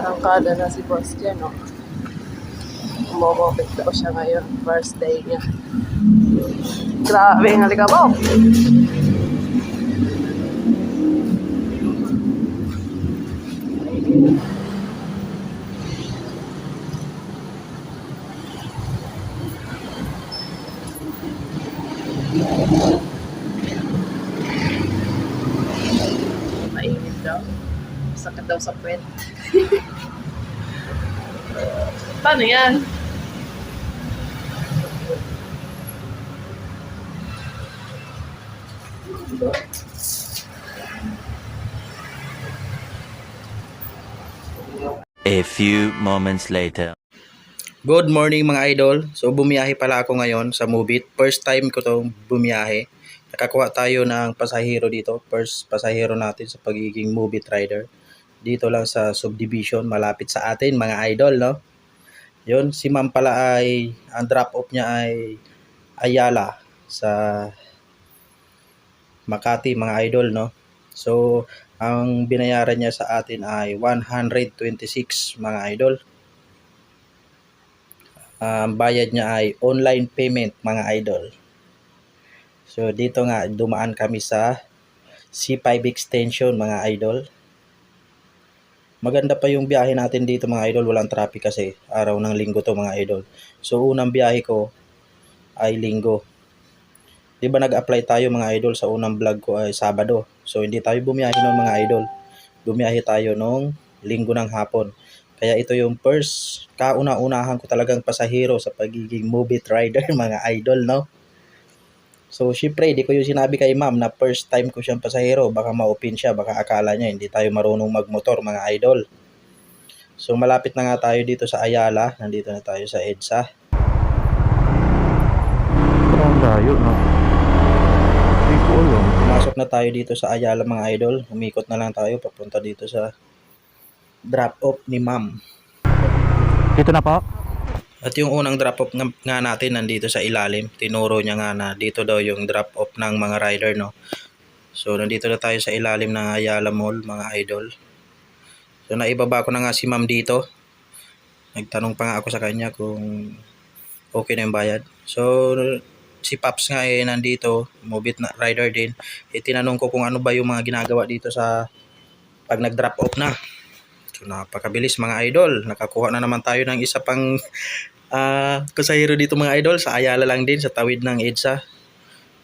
Arangkada na si Boss dyan, no? Umomopit daw siya ngayon. First day niya. Grabe, halika mo! Mainit daw. Sakit daw sa puwet. Paano yan? A few moments later. Good morning mga idol. So bumiyahe pala ako ngayon sa Mubit. First time ko to bumiyahe. Nakakuha tayo ng pasahero dito. First pasahero natin sa pagiging Mubit rider. Dito lang sa subdivision malapit sa atin mga idol no. Yun si ma'am pala ay ang drop off niya ay Ayala sa Makati mga idol no. So ang binayaran niya sa atin ay 126 mga idol ang bayad niya ay online payment mga idol. So dito nga dumaan kami sa C5 extension mga idol. Maganda pa yung biyahe natin dito mga idol, walang traffic kasi araw ng linggo to mga idol. So unang biyahe ko ay linggo. 'Di ba nag-apply tayo mga idol sa unang vlog ko ay Sabado. So hindi tayo bumiyahe noon mga idol. Bumiyahe tayo nung linggo ng hapon. Kaya ito yung first kauna-unahan ko talagang pasahero sa pagiging movie rider mga idol, no? So, syempre, di ko yung sinabi kay ma'am na first time ko siyang pasahero. Baka ma-open siya, baka akala niya hindi tayo marunong magmotor mga idol. So, malapit na nga tayo dito sa Ayala. Nandito na tayo sa EDSA. Parang layo, no? Hindi ko alam. Pumasok na tayo dito sa Ayala mga idol. Umikot na lang tayo papunta dito sa drop-off ni ma'am. Dito na po? At yung unang drop-off nga, nga natin nandito sa ilalim. Tinuro niya nga na dito daw yung drop-off ng mga rider, no? So, nandito na tayo sa ilalim ng Ayala Mall, mga idol. So, naibaba ko na nga si ma'am dito. Nagtanong pa nga ako sa kanya kung okay na yung bayad. So, si Paps nga eh nandito, mobit na rider din. Eh, tinanong ko kung ano ba yung mga ginagawa dito sa pag nag-drop off na. So, napakabilis mga idol. Nakakuha na naman tayo ng isa pang ah pasahero dito mga idol. Sa Ayala lang din, sa tawid ng EDSA.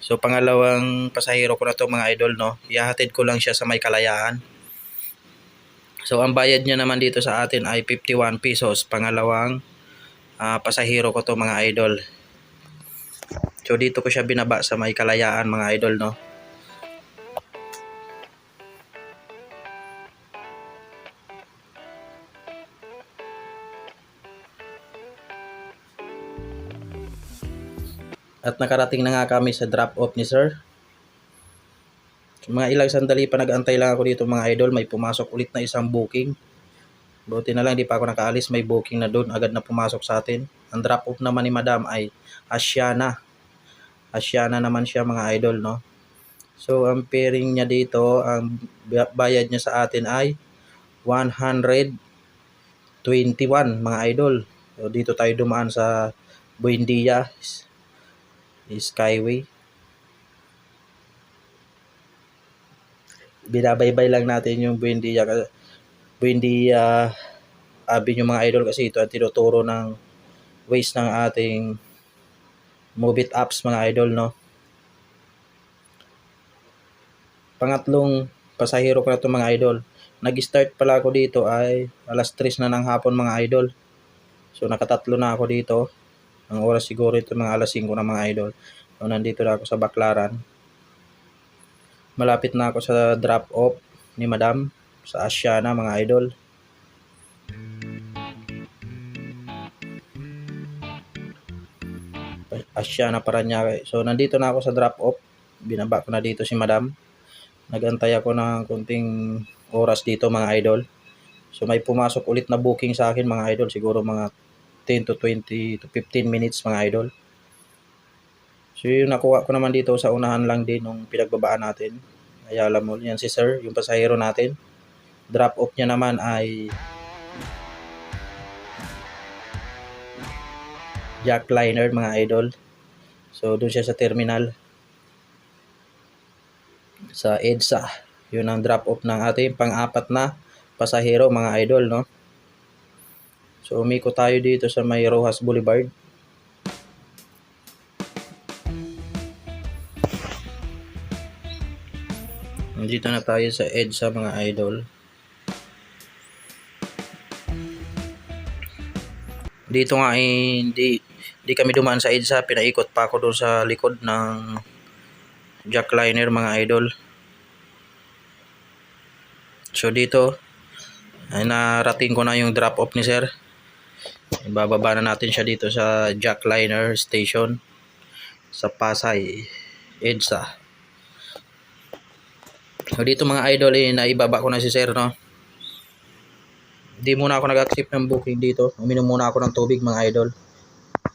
So, pangalawang pasahero ko na to mga idol, no? Ihahatid ko lang siya sa may kalayaan. So, ang bayad niya naman dito sa atin ay 51 pesos. Pangalawang ah, pasahero ko to mga idol. So, dito ko siya binaba sa may kalayaan mga idol, no? At nakarating na nga kami sa drop-off ni sir. Mga ilang sandali pa nag-antay lang ako dito mga idol. May pumasok ulit na isang booking. Buti na lang di pa ako nakaalis. May booking na doon. Agad na pumasok sa atin. Ang drop-off naman ni madam ay Asiana. Asiana naman siya mga idol no. So ang pairing niya dito, ang bayad niya sa atin ay 121 mga idol. So, dito tayo dumaan sa Buendia Skyway. Binabaybay lang natin yung Buendia Buendia Avenue mga idol kasi ito ang tinuturo ng ways ng ating Mobit apps mga idol no. Pangatlong pasahero ko na to mga idol. Nag-start pala ako dito ay alas 3 na ng hapon mga idol. So nakatatlo na ako dito. Ang oras siguro ito mga alas 5 na mga idol. So nandito na ako sa Baklaran. Malapit na ako sa drop off ni Madam sa Asiana mga idol. Asiana Paranaque. So nandito na ako sa drop off. Binaba ko na dito si Madam. Nagantay ako ng kunting oras dito mga idol. So may pumasok ulit na booking sa akin mga idol. Siguro mga 15 to 20 to 15 minutes mga idol. So yung nakuha ko naman dito sa unahan lang din nung pinagbabaan natin. Ayala mo, yan si sir, yung pasahero natin. Drop off niya naman ay Jack Liner mga idol. So doon siya sa terminal sa EDSA. Yun ang drop off ng ating pang-apat na pasahero mga idol no. So umiko tayo dito sa may Rojas Boulevard. Nandito na tayo sa EDSA mga idol. Dito nga eh, hindi, hindi kami dumaan sa EDSA. Pinaikot pa ako doon sa likod ng jackliner mga idol. So dito, ay narating ko na yung drop off ni sir. Ibababa na natin siya dito sa jackliner station sa Pasay, EDSA. So dito mga idol, eh, naibaba ko na si sir, no? Hindi muna ako nag-accept ng booking dito. Uminom muna ako ng tubig mga idol.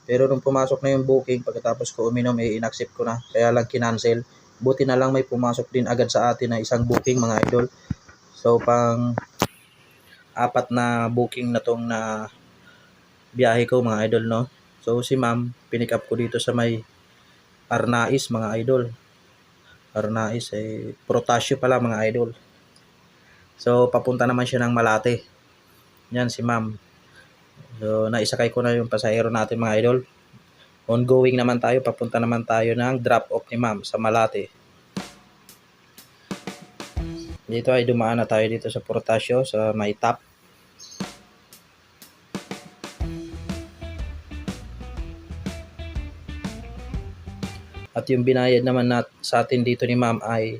Pero nung pumasok na yung booking, pagkatapos ko uminom, eh, in-accept ko na. Kaya lang kinancel. Buti na lang may pumasok din agad sa atin na isang booking mga idol. So pang apat na booking na tong na biyahe ko mga idol no. So si ma'am, pinick up ko dito sa may Arnais mga idol. Arnais eh Protasio pala mga idol. So papunta naman siya ng Malate. Yan si ma'am. So naisakay ko na yung pasahero natin mga idol. Ongoing naman tayo, papunta naman tayo ng drop off ni ma'am sa Malate. Dito ay dumaan na tayo dito sa Portasio sa may top. At yung binayad naman nat sa atin dito ni ma'am ay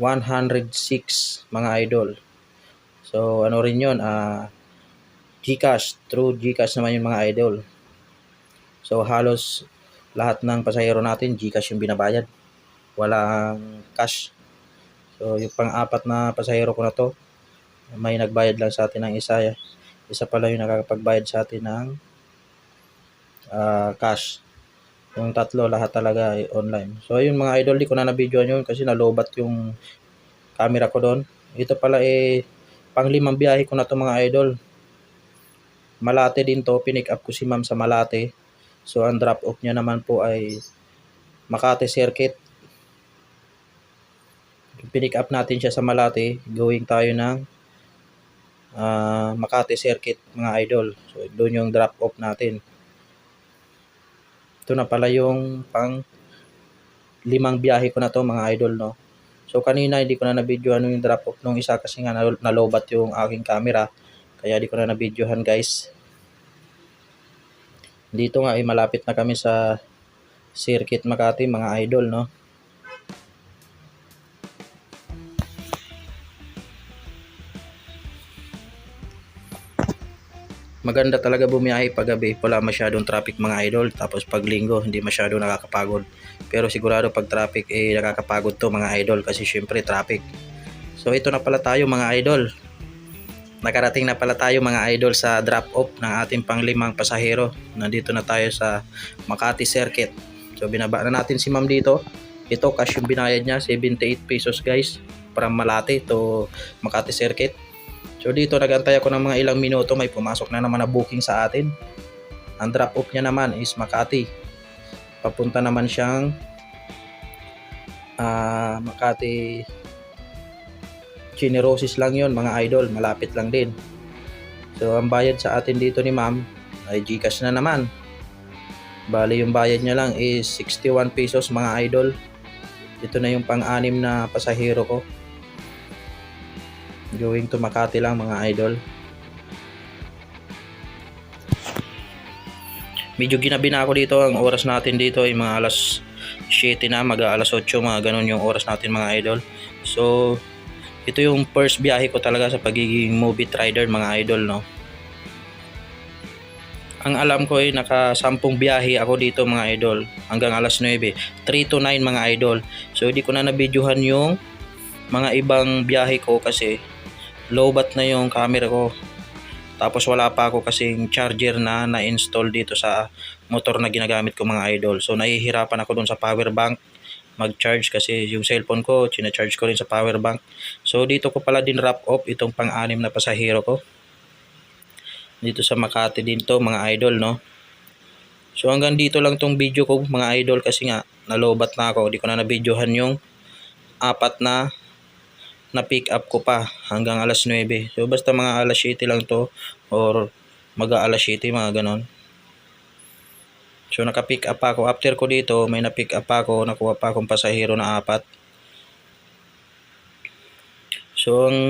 106 mga idol. So ano rin yun, ah Gcash, through Gcash naman yung mga idol. So halos lahat ng pasahero natin Gcash yung binabayad. Walang cash. So yung pang-apat na pasahero ko na to, may nagbayad lang sa atin ng isa. Isa pala yung nakakapagbayad sa atin ng ah, cash. Yung tatlo, lahat talaga ay online. So, ayun mga idol, di ko na na-videoan yun kasi nalobat yung camera ko doon. Ito pala eh, panglimang biyahe ko na to mga idol. Malate din to, pinick up ko si ma'am sa Malate. So, ang drop off niya naman po ay Makati Circuit. Pinick up natin siya sa Malate, going tayo ng ah, Makati Circuit mga idol. So, doon yung drop off natin. Ito na pala yung pang limang biyahe ko na to mga idol no. So kanina hindi ko na na-videohan yung drop off nung isa kasi nga nal- nalobat yung aking camera. Kaya di ko na na-videohan guys. Dito nga ay malapit na kami sa Circuit Makati mga idol no. Maganda talaga bumiyahe pag gabi, wala masyadong traffic mga idol. Tapos pag linggo, hindi masyadong nakakapagod. Pero sigurado pag traffic, eh nakakapagod to mga idol kasi syempre traffic. So ito na pala tayo mga idol. Nakarating na pala tayo mga idol sa drop off ng ating panglimang pasahero. Nandito na tayo sa Makati Circuit. So binaba na natin si ma'am dito. Ito cash yung binayad niya, 78 pesos guys. From Malate to Makati Circuit. So dito nagantay ako ng mga ilang minuto, may pumasok na naman na booking sa atin. Ang drop off niya naman is Makati. Papunta naman siyang ah, Makati Generosis lang yon mga idol, malapit lang din. So ang bayad sa atin dito ni ma'am ay Gcash na naman. Bali yung bayad niya lang is 61 pesos mga idol. Ito na yung pang-anim na pasahero ko. Going to Makati lang mga idol. Medyo ginabi na ako dito. Ang oras natin dito ay mga alas 7 na, mag alas 8, mga ganun yung oras natin mga idol. So, ito yung first biyahe ko talaga sa pagiging movie rider mga idol, no. Ang alam ko ay naka 10 biyahe ako dito mga idol hanggang alas 9. 3 to 9 mga idol. So, hindi ko na nabidyohan yung mga ibang biyahe ko kasi lowbat na yung camera ko. Tapos wala pa ako kasing charger na na-install dito sa motor na ginagamit ko mga idol. So nahihirapan ako dun sa power bank mag-charge kasi yung cellphone ko, china-charge ko rin sa power bank. So dito ko pala din wrap off itong pang-anim na pasahero ko. Dito sa Makati din to mga idol no. So hanggang dito lang tong video ko mga idol kasi nga nalobat na ako. Di ko na na-videohan yung apat na na pick up ko pa hanggang alas 9. So basta mga alas 7 lang to or mag alas 7 mga ganon. So naka-pick up ako. After ko dito may na-pick up ako. Nakuha pa akong pasahero na apat. So ang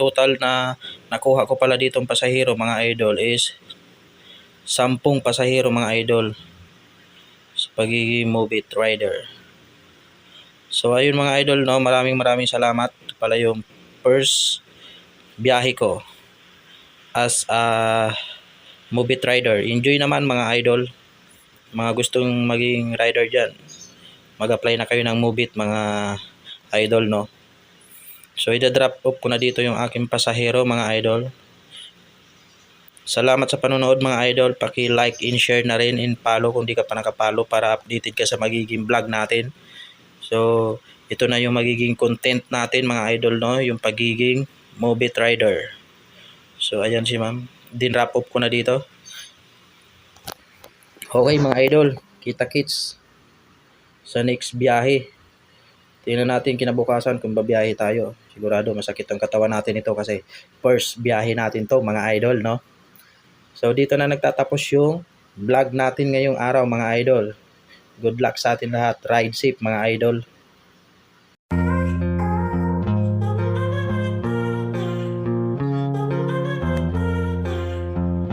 total na nakuha ko pala ditong pasahero mga idol is 10 pasahero mga idol sa pagiging movie rider. So ayun mga idol no, maraming maraming salamat pala yung first biyahe ko as a movie rider. Enjoy naman mga idol. Mga gustong maging rider diyan. Mag-apply na kayo ng Movit mga idol no. So ida-drop off ko na dito yung aking pasahero mga idol. Salamat sa panonood mga idol. Paki-like and share na rin and follow kung di ka pa nakapalo para updated ka sa magiging vlog natin. So, ito na yung magiging content natin mga idol no, yung pagiging Mobit Rider. So, ayan si ma'am. Din wrap up ko na dito. Okay mga idol, kita kits sa next biyahe. Tingnan natin kinabukasan kung babiyahe tayo. Sigurado masakit ang katawan natin ito kasi first biyahe natin to mga idol no. So dito na nagtatapos yung vlog natin ngayong araw mga idol. Good luck sa atin lahat. Ride safe mga idol.